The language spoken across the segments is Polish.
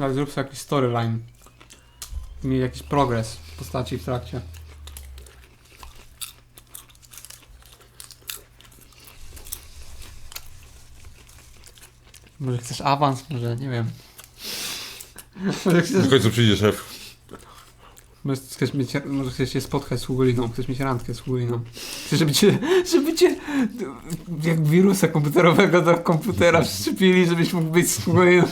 No, zrób sobie jakiś storyline. Miej jakiś progres w postaci w trakcie. Może chcesz awans? Może, nie wiem. Może chcesz, W końcu przyjdzie szef. może chcesz, mieć, może chcesz się spotkać z Hugoliną, chcesz mieć randkę z Hugoliną. Chcesz, żeby cię, żeby cię jak wirusa komputerowego do komputera wszczepili, żebyś mógł być z Hugoliną.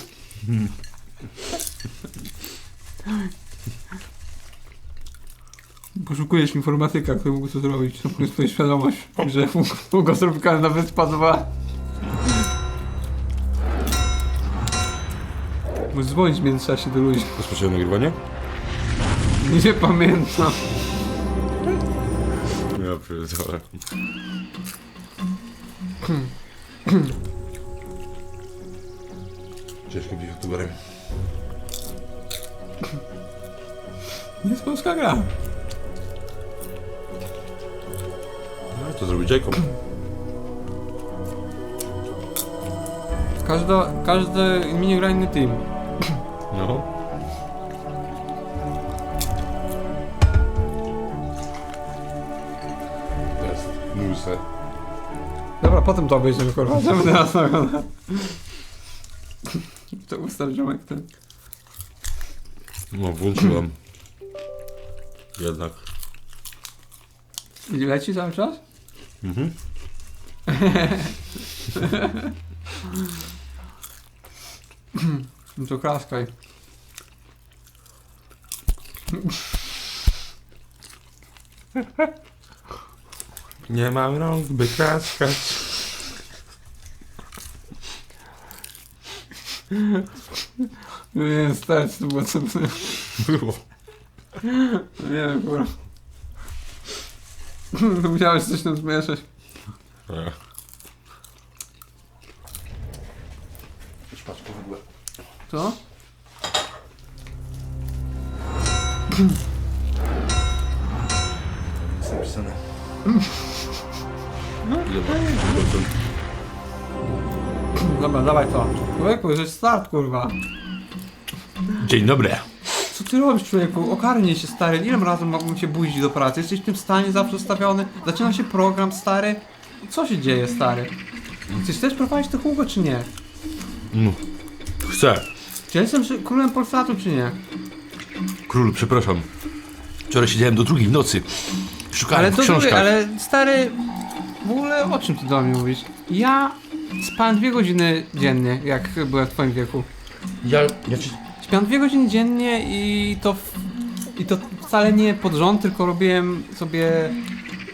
Poszukujesz informatyka, który mógł to zrobić. To jest twoja świadomość, że Hugo Tropicalna Wyspa 2. Możesz dzwonić w międzyczasie do ludzi. Rozpoczęłem nagrywanie? Nie pamiętam. Ja pierdolę. Ciężko być youtuberem. Nie jest polska gra. No to zrobił Jacob. Każda, każde mini gra inny team. No. Jest. Nuse. Dobra, potem to obejrzymy, kurwa. Czemu teraz oglądam? Ustal ziomek ten. No, włączyłem. Jednak. I leci cały czas? Mhm. No to klaskaj. Nie mam rąk, by klaskać. No nie stać, to było co... Było. No nie wiem, kurwa. No Musiałeś coś tam zmieszać. E. Już patrz po ogóle. Co? Jest napisane. Ile ma procent? Dobra, dawaj to. Człowieku, że start, kurwa. Dzień dobry. Co ty robisz, człowieku? Ogarnij się, stary. Ile razy mogłem cię budzić do pracy? Jesteś w tym stanie zawsze ustawiony. Zaczyna się program, stary. Co się dzieje, stary? Chcesz też prowadzić to Hugo, czy nie? No. Chcę. Czy ja jestem królem Polsatu, czy nie? Król, przepraszam. Wczoraj siedziałem do drugiej w nocy. Szukałem Ale w to książkach. ale stary, w ogóle o czym ty do mnie mówisz? Ja spałem dwie godziny dziennie, jak byłem w twoim wieku. Ja, ja ci... Śpiałem dwie godziny dziennie i to, w, i to wcale nie pod rząd, tylko robiłem sobie,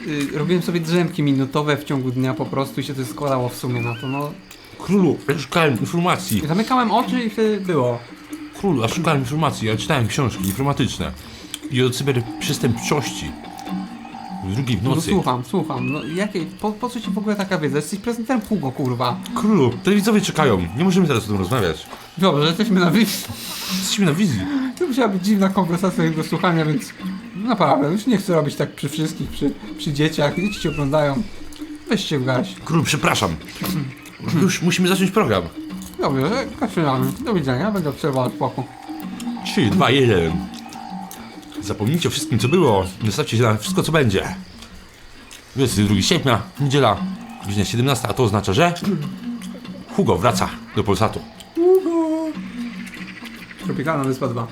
y, robiłem sobie drzemki minutowe w ciągu dnia po prostu i się to składało w sumie na to, no. Królu, ja szukałem informacji. I zamykałem oczy i wtedy było. Królu, ja szukałem informacji. Ja czytałem książki informatyczne. I o cyberprzestępczości. W drugiej w No nocy. słucham, słucham, no jakie, po, po co ci w ogóle taka wiedza? Jesteś prezentem Hugo, kurwa. Królu, telewidzowie czekają. Nie możemy teraz o tym rozmawiać. Dobrze, jesteśmy na wizji. Jesteśmy na wizji. To musiała być dziwna konwersacja do słuchania, więc naprawdę, już nie chcę robić tak przy wszystkich, przy, przy dzieciach, dzieci cię oglądają. Weź się w garść. Królu, przepraszam. Już musimy zacząć program. Dobrze, zaczynamy. Do widzenia, będę obserwował z boku. 3, 2, 1. Zapomnijcie o wszystkim, co było. Nastawcie się na wszystko, co będzie. 22 sierpnia, niedziela, godzina 17, a to oznacza, że Hugo wraca do Polsatu. Tropikalna Wyspa 2.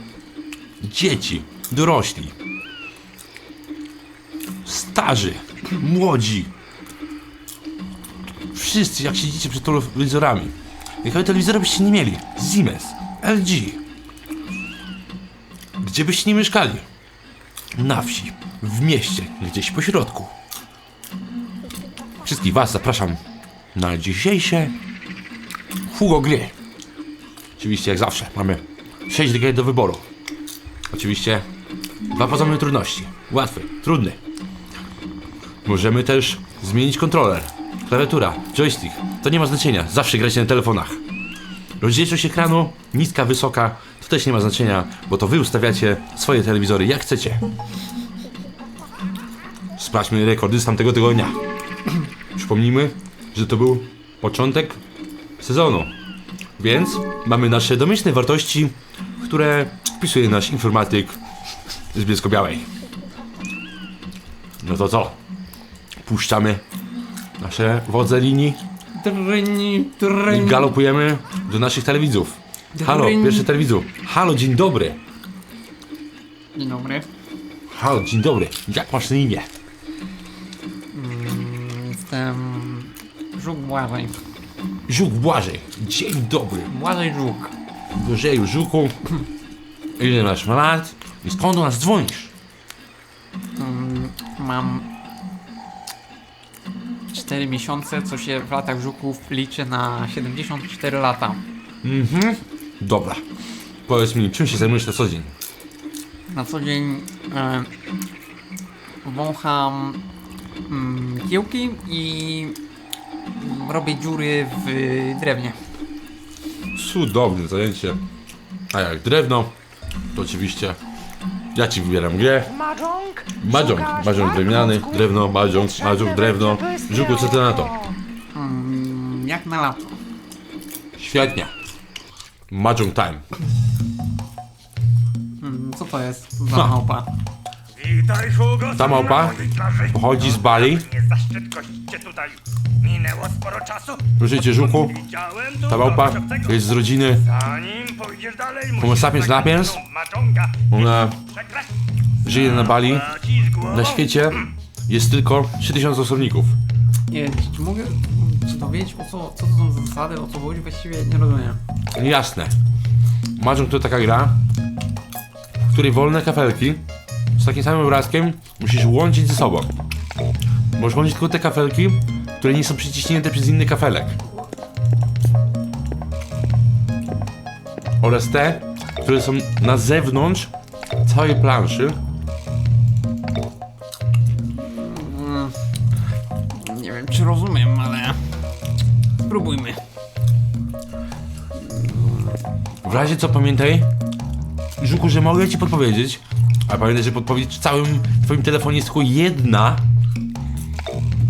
Dzieci, dorośli, starzy, młodzi. Wszyscy, jak siedzicie przed telewizorami. Jakie telewizory byście nie mieli? Siemens, LG. Gdzie byście nie mieszkali? Na wsi, w mieście, gdzieś po środku. Wszystkich Was zapraszam na dzisiejsze Hugo Gry. Oczywiście, jak zawsze, mamy 6 gier do wyboru. Oczywiście dwa poziomy trudności. Łatwy, trudny. Możemy też zmienić kontroler. Klawiatura, joystick. To nie ma znaczenia. Zawsze grajcie na telefonach. Rozdzielczość ekranu, niska, wysoka. Też nie ma znaczenia, bo to wy ustawiacie swoje telewizory jak chcecie. Sprawdźmy rekordy z tamtego tygodnia. Przypomnijmy, że to był początek sezonu. Więc mamy nasze domyślne wartości które wpisuje nasz informatyk z Bielsko-Białej. No to co? Puszczamy nasze wodze linii i galopujemy do naszych telewidzów. Halo, Dryń. pierwszy telewizor. Halo, dzień dobry. Dzień dobry. Halo, dzień dobry. Jak masz na imię? Jestem... Żuk Błażej. Żuk Błażej. Dzień dobry. Błażej Żuk. Bożeju, Żuku. Ile masz lat? I skąd do nas dzwonisz? Mm, Mam 4 miesiące, co się w latach żuków liczy na 74 lata. Dobra. Powiedz mi, czym się zajmujesz na co dzień? Na co dzień e, wącham mm, kiełki i robię dziury w drewnie. Cudowne zajęcie. A jak drewno, to oczywiście ja ci wybieram grę. Mahjong? Mahjong, Szukasz mahjong tak? drewniany, drewno, mahjong, mahjong, drewno. Żuku, co ty na to? Mm, jak na lato. Świetnie. Mahjong time. Mm, co to jest za Ha. małpa? Witaj, Hugo. Ta małpa pochodzi z Bali. Nie zaszczyt gościcie tutaj. Minęło sporo czasu. Proszę cię, Żuku, Widziałem tu ta małpa kogoś obcego. jest z rodziny Zanim pójdziesz dalej, Homo musisz sapiens zagrać sapiens? tą Mahjonga. Ona Przegrać, żyje na Bali. głową. Na świecie jest tylko 3000 osobników. Nie, czy mogę się dowiedzieć o co, co to są za zasady, o co chodzi? Właściwie nie rozumiem. Jasne. Mahjong to taka gra, w której wolne kafelki z takim samym obrazkiem musisz łączyć ze sobą. Możesz łączyć tylko te kafelki, które nie są przyciśnięte przez inny kafelek. Oraz te, które są na zewnątrz całej planszy. Spróbujmy. W razie co pamiętaj, Żuku, że mogę ci podpowiedzieć, a pamiętaj, że podpowiedź w całym twoim telefonie jest tylko jedna.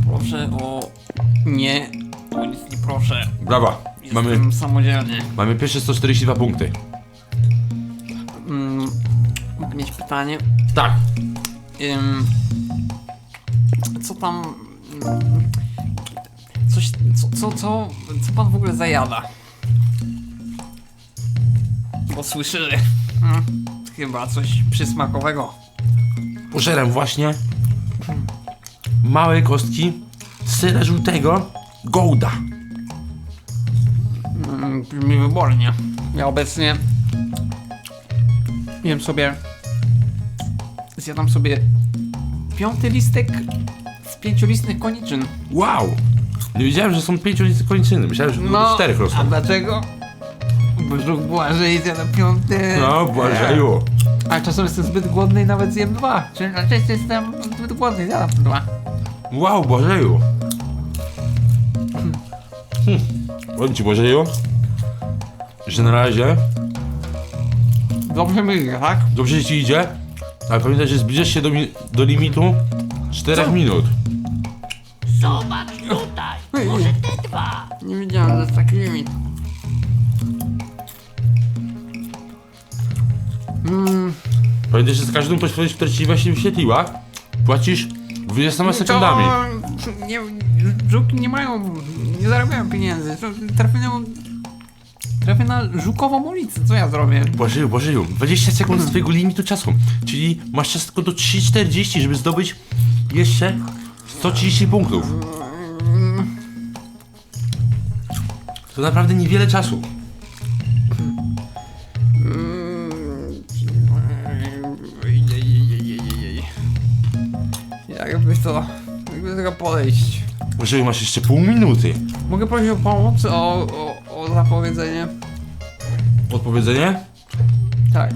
Proszę o... Nie, o nic nie proszę. Brawa. Mamy, Jestem samodzielnie. mamy pierwsze 142 punkty. Mm, mogę mieć pytanie. Tak. Ym, co tam... mm, Coś, co, co, co, co pan w ogóle zajada? Bo słyszę, że mm, chyba coś przysmakowego. Pożeram właśnie małe kostki syra żółtego Golda. Mm, brzmi wybornie. Ja obecnie jem sobie, zjadam sobie piąty listek z pięciolistnych koniczyn. Wow! Nie wiedziałem, że są pięciolisty kończyny. Myślałem, że no, czterech a rosną. dlaczego? Bo żuk Błażej zjada piąty. No, Błażeju. A czasem jestem zbyt głodny i nawet zjem dwa. Czyli na częściej jestem zbyt głodny i zjadam dwa. Wow, Błażeju. Hmm. Powiem ci, Błażeju, że na razie Dobrze myślę, tak? dobrze ci idzie, ale pamiętaj, że zbliżasz się do, mi- do limitu 4 minut. Nie wiedziałem, że jest taki limit. Mm, Pamiętaj, że z każdą podpowiedź, która ci właśnie wyświetliła, płacisz 20 sekundami. To, nie, żuki nie mają, nie zarabiają pieniędzy. Trafię na, trafię na żukową ulicę, co ja zrobię? Błażeju, Błażeju, 20 sekund z twojego limitu czasu. Czyli masz czas tylko do 3.40, żeby zdobyć jeszcze 130 punktów. To naprawdę niewiele czasu. Jakby to, jakby do tego podejść. Błażeju, masz jeszcze pół minuty. Mogę prosić o pomoc, o, o, o zapowiedzenie? Odpowiedzenie? Tak.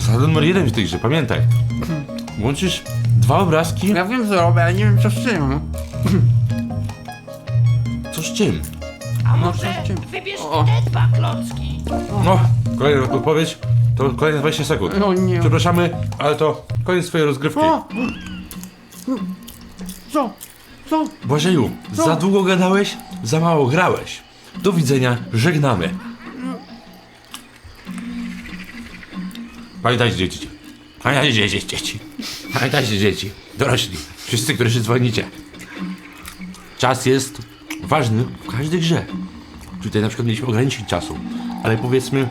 Zasada numer jeden w tej grze, pamiętaj. Łączysz dwa obrazki, Ja wiem co robię, ale nie wiem co z czym. co z czym? No, może czym? wybierz O. te dwa klocki. No, kolejna odpowiedź to kolejne 20 sekund. O nie. Przepraszamy, ale to koniec twojej rozgrywki. O! Co? Co? Błażeju, Co? za długo gadałeś, za mało grałeś. Do widzenia, żegnamy. Pamiętajcie dzieci. Pamiętajcie dzieci, dzieci. Pamiętajcie dzieci. Dorośli. Wszyscy, którzy dzwonicie. Czas jest ważny w każdej grze. Tutaj na przykład mieliśmy ograniczyć czasu. Ale powiedzmy...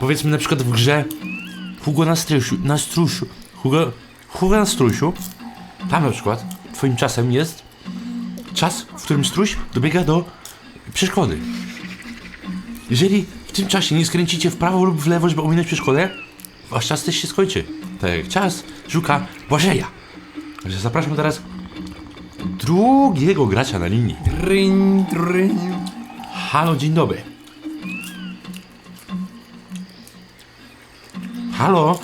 Powiedzmy na przykład w grze Hugo na strysiu, na strusiu. Hugo, Hugo na strusiu. Tam na przykład twoim czasem jest czas, w którym struś dobiega do przeszkody. Jeżeli w tym czasie nie skręcicie w prawo lub w lewo, żeby ominąć przeszkodę, wasz czas też się skończy. Tak jak czas szuka Błażeja. Zapraszam teraz drugiego gracza na linii. Dryń, dryń. Halo, dzień dobry. Halo?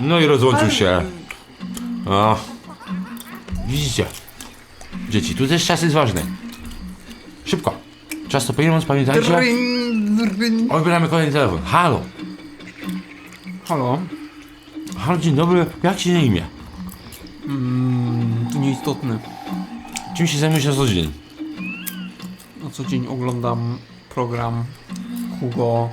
No i rozłączył się. O. Widzicie? Dzieci, tu też czas jest ważny. Szybko. Czas to pieniądz, pamiętajcie? Dryń, dryń. Odbieramy kolejny telefon. Halo. Halo? Halo, dzień dobry. Jak ci na imię? To nieistotne. Czym się zajmujesz na co dzień? Co dzień oglądam program Hugo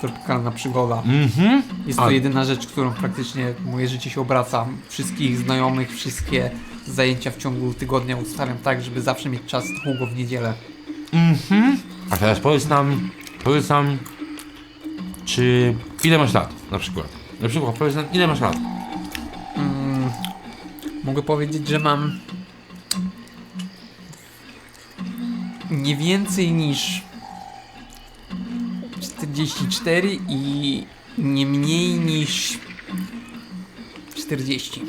Tropikalna Przygoda. Mhm. Jest to jedyna rzecz, którą praktycznie moje życie się obraca. Wszystkich znajomych, wszystkie zajęcia w ciągu tygodnia ustawiam tak, żeby zawsze mieć czas Hugo w niedzielę. Mhm. A teraz powiedz nam, powiedz nam, czy ile masz lat na przykład? Na przykład powiedz nam, ile masz lat? Mm, mogę powiedzieć, że mam nie więcej niż 44 i nie mniej niż 40.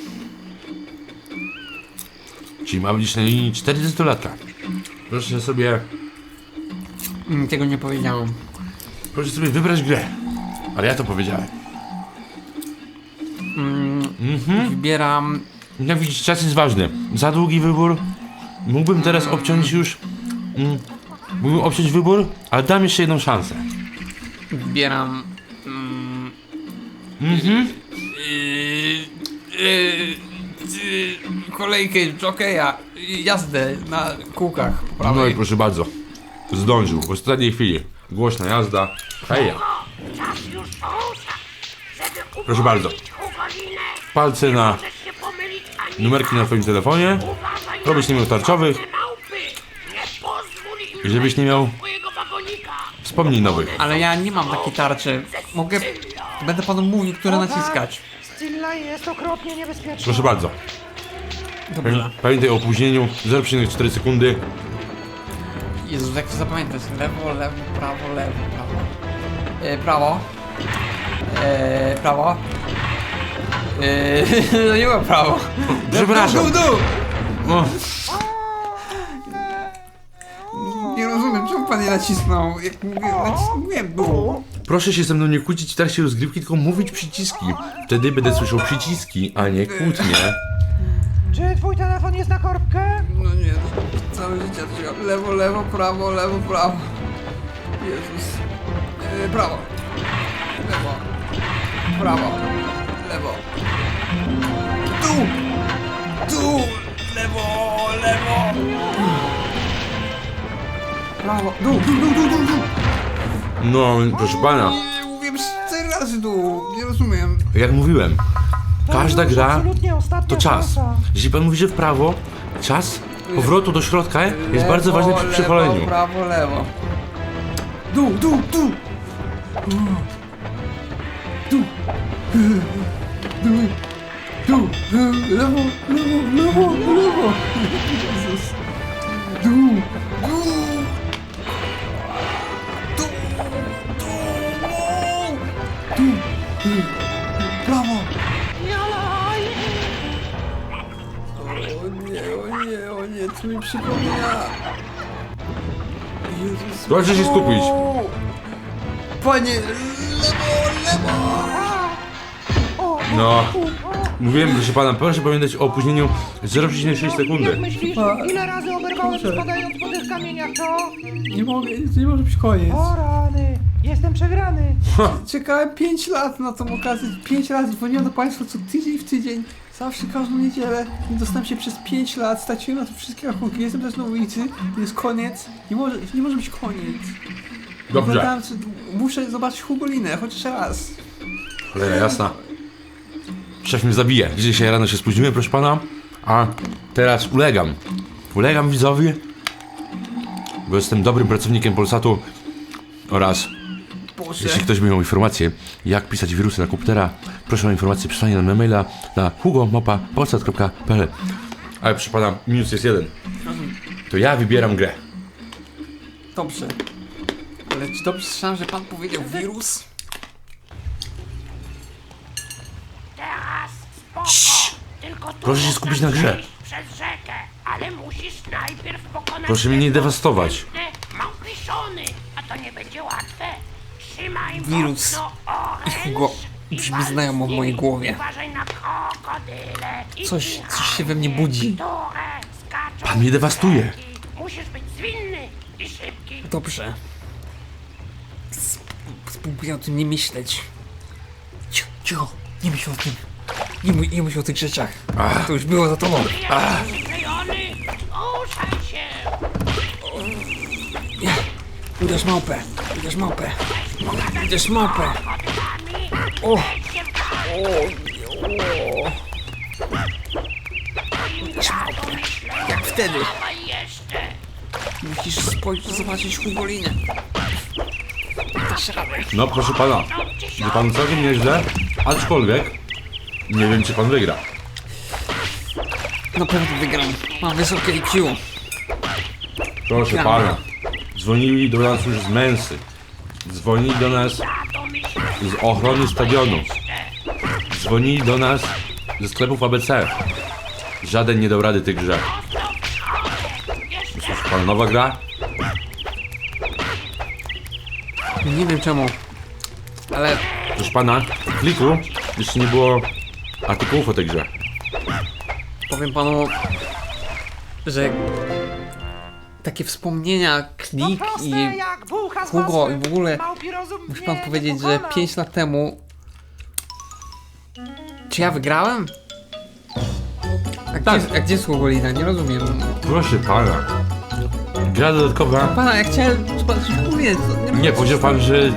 Czyli ma być na linii 40-latka. Proszę sobie, Mm, Tego nie powiedziałem. proszę sobie wybrać grę. Ale ja to powiedziałem. Mm, Mhm. Wybieram Jak widzisz, czas jest ważny. Za długi wybór. Mógłbym teraz obciąć już. Mm, mógłbym obciąć wybór, ale dam jeszcze jedną szansę. Wybieram. Mm, Mhm. yy, yy, yy, kolejkę jokeja, jazdę na kółkach po No i prawej. proszę bardzo. Zdążył. W ostatniej chwili. Głośna jazda. Heja. Czas już poruszać. Żeby Proszę bardzo. Palce na możesz się pomylić ani numerki na twoim telefonie. uważaj na Żebyś nie miał tarczowych. Małpy. Nie miał wspomnień nowych. Ale ja nie mam takiej tarczy. Mogę. Będę panu mówił, które naciskać. Jest okropnie niebezpieczna. Proszę bardzo. Dobrze. Pamiętaj o opóźnieniu 0,4 sekundy. Jezus, jak to zapamiętać? Lewo, lewo, prawo, lewo, prawo. E, prawo. E, prawo. E, no nie ma prawo. Przepraszam. Dół, dół, dół. O, pan nie nacisnął? Jak mówię, nacisnąłem dół. proszę się ze mną nie kłócić w trakcie rozgrywki, tylko mówić przyciski. Wtedy będę słyszał przyciski, a nie kłótnie. Czy twój telefon jest na korbkę? No nie, no, całe życie. Lewo, lewo, prawo, lewo, prawo. Jezus. E, prawo. Lewo. Prawo. Lewo. Tu! Tu! Lewo, lewo! Prawo. Dół, dół, dół, dół, dół, dół. No, proszę pana, Nie, mówiłem cztery razy dół. Nie rozumiem. jak mówiłem, każda gra to czas. Jeśli pan mówi, że w prawo, czas powrotu do środka jest bardzo ważny przy Lewo, prawo, lewo. Dół, dół, dół! Dół! Dół! Dół! Lewo, lewo, lewo, lewo! Jezus! Dół! Co mi przypomina? Jezus. Proszę się skupić. Panie, lewo, lewo! No, mówiłem, proszę pana, proszę pamiętać o opóźnieniu 0,6 Jak sekundy. myślisz, ile razy oberwałem Proszę. spadając po tych kamieniach, co? Nie mogę, nie może być koniec. O rany, jestem przegrany. Czekałem 5 lat na tą okazję. 5 razy dzwoniłem do Państwa co tydzień w tydzień. Zawsze każdą niedzielę. Nie dostałem się przez 5 lat. Straciłem na to wszystkie rachunki. Jestem teraz na ulicy. Jest koniec. Nie może, nie może być koniec. Dobrze. Oglądałem, co- Muszę zobaczyć Hugolinę chociaż raz. Cholera jasna. Szef mnie zabije. Dzisiaj rano się spóźniłem, proszę pana. A teraz ulegam. Ulegam widzowi, bo jestem dobrym pracownikiem Polsatu oraz jeśli ktoś by miał informację, jak pisać wirusy na komputera, proszę o informację przesłanie na maila na hugo.polsat.pl Ale proszę pana, minus jest jeden. To ja wybieram grę. Dobrze. Ale czy dobrze słyszałem, że pan powiedział wirus? Teraz spoko. Tylko tu Proszę się można skupić na grze. przejść Przez rzekę, ale musisz najpierw pokonać... Proszę mnie nie dewastować. Małpiszony, a to nie będzie łatwe. Trzymaj Wirus. mocno oręż Hugo, brzmi znajomo w mojej głowie. Coś- coś się we mnie budzi. Pan mnie dewastuje. Musisz być zwinny i szybki. Dobrze. Sp- Spróbuję o tym nie myśleć. Cicho, cicho, nie myśl o tym. Nie, nie myśl o tych rzeczach. To już było za tobą. Przyklejony? Ruszaj się! Uderz małpę, uderz małpę. Uderz małpę. O, małpę. Jak wtedy. Musisz spojrzeć, zobaczyć Hugolinę. No proszę pana, wie pan całkiem nieźle, aczkolwiek nie wiem czy pan wygra. Na pewno wygram. Mam wysokie IQ. Proszę Gram. pana, dzwonili do nas już z Mensy. Dzwonili do nas z ochrony stadionu. Dzwonili do nas ze sklepów ABC. Żaden nie dał rady tej grze. Proszę pan, nowa gra? Nie wiem czemu. Ale Proszę pana, w pliku jeszcze nie było artykułów o tej grze. powiem panu, że takie wspomnienia, klik proste i Hugo i w ogóle muszę pan nie powiedzieć, że pokona. 5 lat temu czy ja wygrałem? A gdzie, a gdzie jest Hugolina? Nie rozumiem. Proszę pana. Gra dodatkowa. Pana, ja chciałem zobaczyć Hugolinę. Nie, powiedział pan, że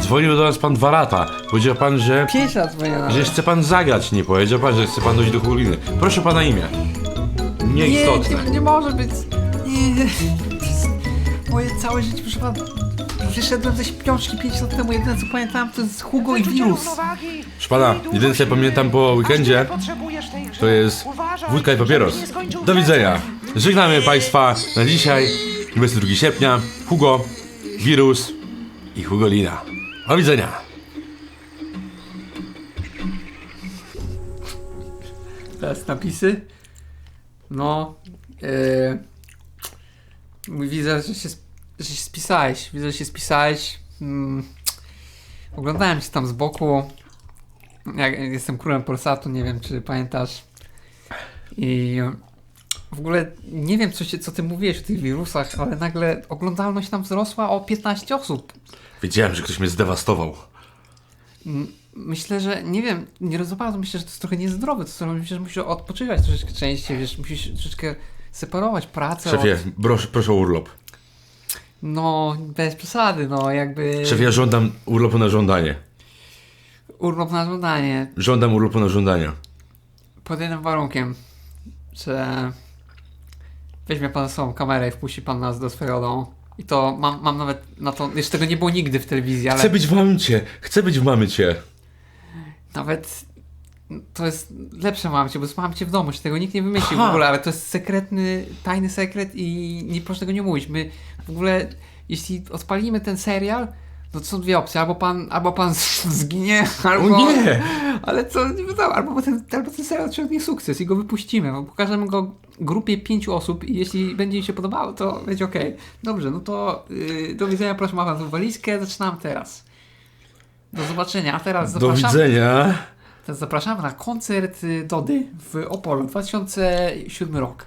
dzwonił do nas pan dwa lata. Powiedział pan, że, 5 lat że chce pan zagrać. Nie powiedział pan, że chce pan dojść do Huliny. Proszę pana imię. Nie, Nieistotne. nie, nie może być. Nie. Przez moje całe życie, proszę pan. Wyszedłem ze śpiączki 5 lat temu. Jedyne co pamiętam to jest Hugo i wirus. Proszę pana, jedyne co pamiętam po weekendzie. To jest wódka i papieros. Do widzenia. Żegnamy państwa na dzisiaj. 22 sierpnia. Hugo, wirus i Hugolina. Do widzenia. Teraz napisy. No. Yy, widzę, że się, że się spisałeś. Widzę, że się spisałeś. Mm, oglądałem się tam z boku. Jak, jestem królem Polsatu, nie wiem czy pamiętasz. I w ogóle nie wiem, co, się, co ty mówiłeś o tych wirusach, ale nagle oglądalność tam wzrosła o 15 osób. Wiedziałem, że ktoś mnie zdewastował. Myślę, że nie wiem, nie rozumiem, myślę, że to jest trochę niezdrowe. To myślę, że musisz odpoczywać troszeczkę częściej, wiesz, musisz troszeczkę separować pracę Szefie, od... proszę, proszę o urlop. No, bez przesady, no, jakby... Szefie, ja żądam urlopu na żądanie. Urlop na żądanie, Żądam urlopu na żądanie. pod jednym warunkiem, że weźmie pan sobą kamerę i wpuści pan nas do swojego domu. I to mam, mam nawet na to, jeszcze tego nie było nigdy w telewizji, ale Chcę być w mamcie. Chcę być w mamcie. nawet to jest lepsze mam cię, bo mam cię w domu, że tego nikt nie wymyślił Aha. w ogóle, ale to jest sekretny, tajny sekret i nie proszę tego nie mówić. My w ogóle, jeśli odpalimy ten serial, no to są dwie opcje, albo pan, albo pan zginie, albo... O nie! Ale co, albo ten, albo ten serial osiągnie sukces i go wypuścimy, bo pokażemy go grupie pięciu osób i jeśli będzie im się podobało, to będzie okej. Dobrze, no to yy, do widzenia, proszę, ma pan tą walizkę, zaczynam teraz. Do zobaczenia, a teraz Do zapraszam. widzenia. Teraz zapraszamy na koncert y, Dody w Opolu 2007 rok.